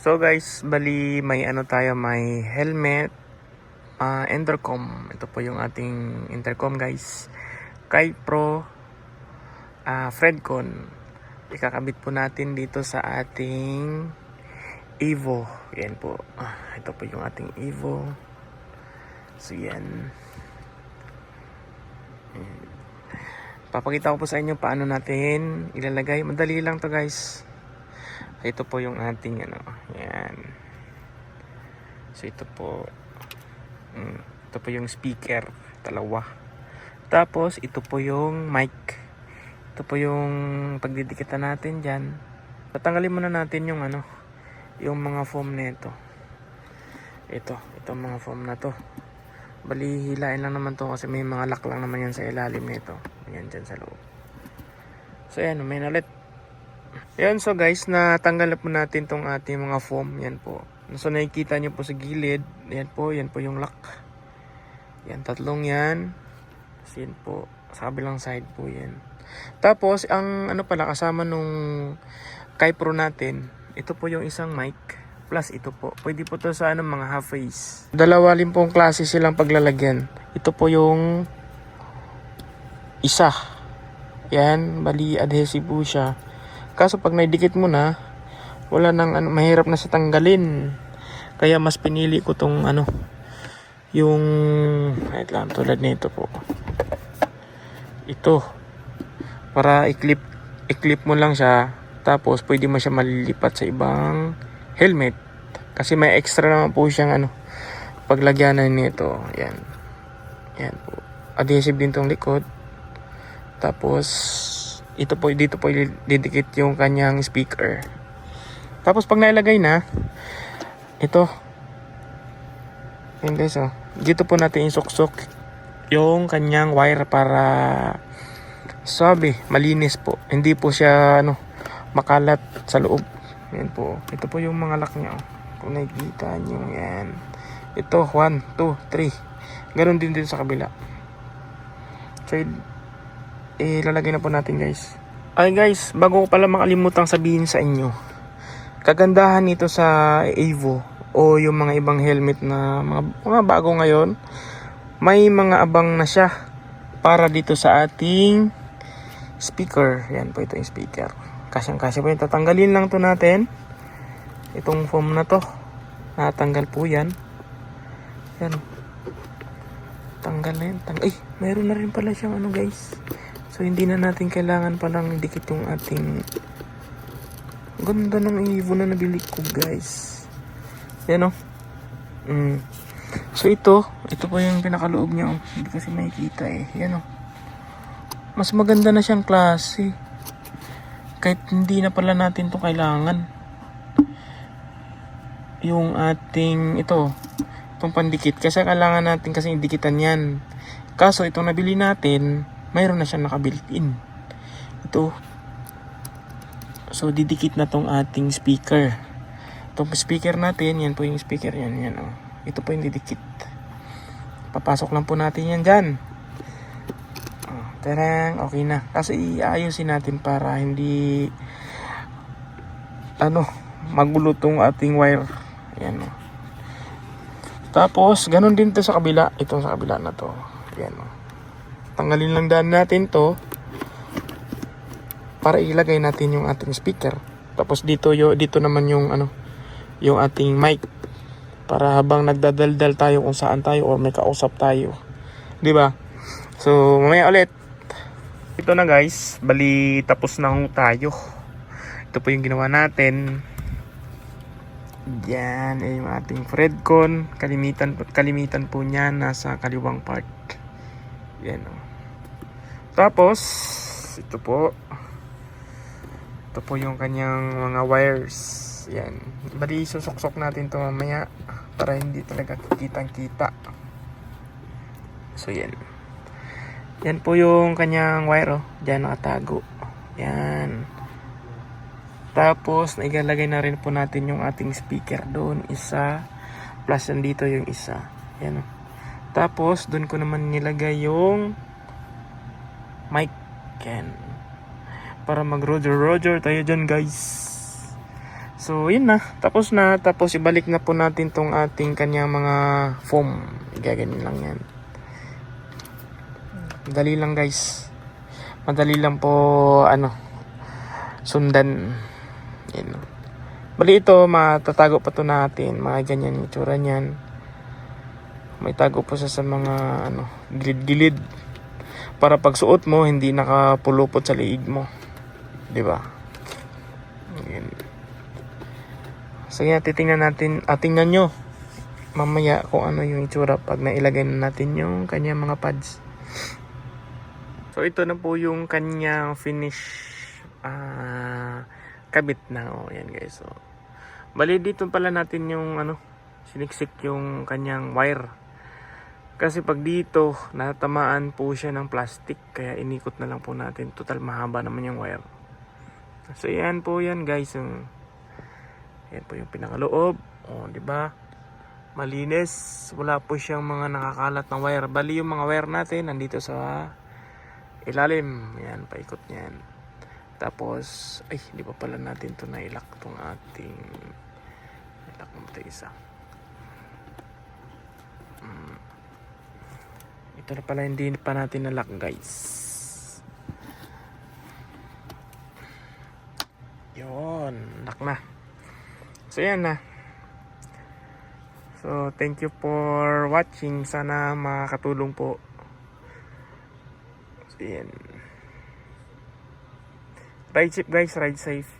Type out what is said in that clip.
So guys, bali may ano tayo, may helmet, ah intercom. Ito po yung ating intercom guys. Kay Pro ah Fredcon. Ikakabit po natin dito sa ating Evo. Yan po. Ah, ito po yung ating Evo. So. Yan. Papakita ko po sa inyo paano natin ilalagay. Madali lang to guys. Ito po yung ating ano. Yan. So ito po. Mm, ito po yung speaker. Dalawa. Tapos ito po yung mic. Ito po yung pagdidikitan natin dyan. Tatanggalin muna natin yung ano. Yung mga foam nito. Ito. Itong mga foam na to. Bali, hilain lang naman to kasi may mga lock lang naman yan sa ilalim nito. Yan dyan sa loob. So yan, may nalit. Yan, so guys, natanggal na po natin tong ating mga foam. Yan po. So nakikita nyo po sa gilid. Yan po, yan po yung lock. Yan, tatlong yan. Tapos yan po. Sa kabilang side po yan. Tapos, ang ano pala, kasama nung Kai Pro natin, ito po yung isang mic. Plus ito po. Pwede po to sa ano, mga half face. Dalawa rin pong klase silang paglalagyan. Ito po yung isa. Yan, bali adhesive po siya. Kaso pag naidikit mo na, wala nang ano, mahirap na sa tanggalin. Kaya mas pinili ko tong ano, yung, wait lang, tulad nito po. Ito. Para i-clip, i-clip mo lang siya. Tapos pwede mo siya malilipat sa ibang helmet. Kasi may extra naman po siyang ano, paglagyanan nito. Yan. Yan po. Adhesive din tong likod. Tapos, ito po, dito po didikit yung kanyang speaker. Tapos pag nailagay na, ito. Yan guys, oh. Dito po natin isuksok yung kanyang wire para sabi, malinis po. Hindi po siya, ano, makalat sa loob. Yan po. Ito po yung mga lock niya, oh. Kung nakikita nyo, yan. Ito, 1, 2, 3. Ganon din din sa kabila. So, ilalagay na po natin guys. Ay guys, bago ko pala makalimutang sabihin sa inyo. Kagandahan nito sa Evo o yung mga ibang helmet na mga, mga bago ngayon, may mga abang na siya para dito sa ating speaker. Yan po ito yung speaker. Kasyang kasya po yung tatanggalin lang to natin. Itong foam na to. Natanggal po yan. Yan. Tanggal na yan. Tang Ay, meron na rin pala siyang ano guys. So, hindi na natin kailangan palang dikit yung ating... Ganda ng Evo na nabili ko, guys. Yan, oh. Mm. So, ito. Ito po yung pinakaloob niya, oh. Hindi kasi makikita, eh. Yan, oh. Mas maganda na siyang klase. Kahit hindi na pala natin to kailangan. Yung ating, ito, itong pandikit. Kasi kailangan natin kasi idikitan yan. Kaso, itong nabili natin, mayroon na siyang naka-built-in. Ito. So, didikit na tong ating speaker. Itong speaker natin, yan po yung speaker yan. yan oh. Ito po yung didikit. Papasok lang po natin yan dyan. Oh, tarang, okay na. Kasi iayusin natin para hindi ano, magulo tong ating wire. Yan oh. Tapos, ganun din to sa kabila. Ito sa kabila na to. Yan oh tanggalin lang daan natin to para ilagay natin yung ating speaker. Tapos dito yo dito naman yung ano yung ating mic. Para habang nagdadaldal tayo kung saan tayo or may kausap tayo. Di ba? So mamaya ulit. Ito na guys. Bali tapos na tayo. Ito po yung ginawa natin. Yan ay yung ating Fredcon kalimitan kalimitan po niya. Nasa kaliwang part. Yan o. Tapos, ito po. Ito po yung kanyang mga wires. Yan. Bali, susuksok natin to mamaya para hindi talaga kitang kita. So, yan. Yan po yung kanyang wire, oh. Diyan nakatago. Yan. Tapos, naigalagay na rin po natin yung ating speaker doon. Isa. Plus, nandito yung isa. Yan, oh. Tapos, doon ko naman nilagay yung mic. Yan. Para mag Roger Roger tayo dyan guys. So, yun na. Tapos na. Tapos, ibalik na po natin tong ating kanyang mga foam. Gaganin lang yan. Madali lang, guys. Madali lang po, ano, sundan. Yan. Bali ito, matatago pa to natin. Mga ganyan itsura niyan. May tago po siya sa mga, ano, gilid-gilid. Para pag suot mo, hindi nakapulupot sa liig mo. 'Di ba? So yan, titingnan natin, ah, tingnan nyo mamaya kung ano yung itsura pag nailagay na natin yung kanyang mga pads. So ito na po yung kanyang finish ah kabit na. Oh, yan guys. So, bali dito pala natin yung ano, siniksik yung kanyang wire. Kasi pag dito, natamaan po siya ng plastic. Kaya inikot na lang po natin. Total mahaba naman yung wire. So yan po yan guys. Yung, yan po yung pinakaloob. O, di ba? Malinis. Wala po siyang mga nakakalat ng wire. Bali yung mga wire natin nandito sa ilalim. Yan, paikot niyan. Tapos, ay, di pa pala natin to nailak tong ating ilak mo isa. Ito na pala hindi pa natin nalak guys. Yon, lock na. So yan na. So thank you for watching. Sana makakatulong po. So yan. Ride safe guys, ride safe.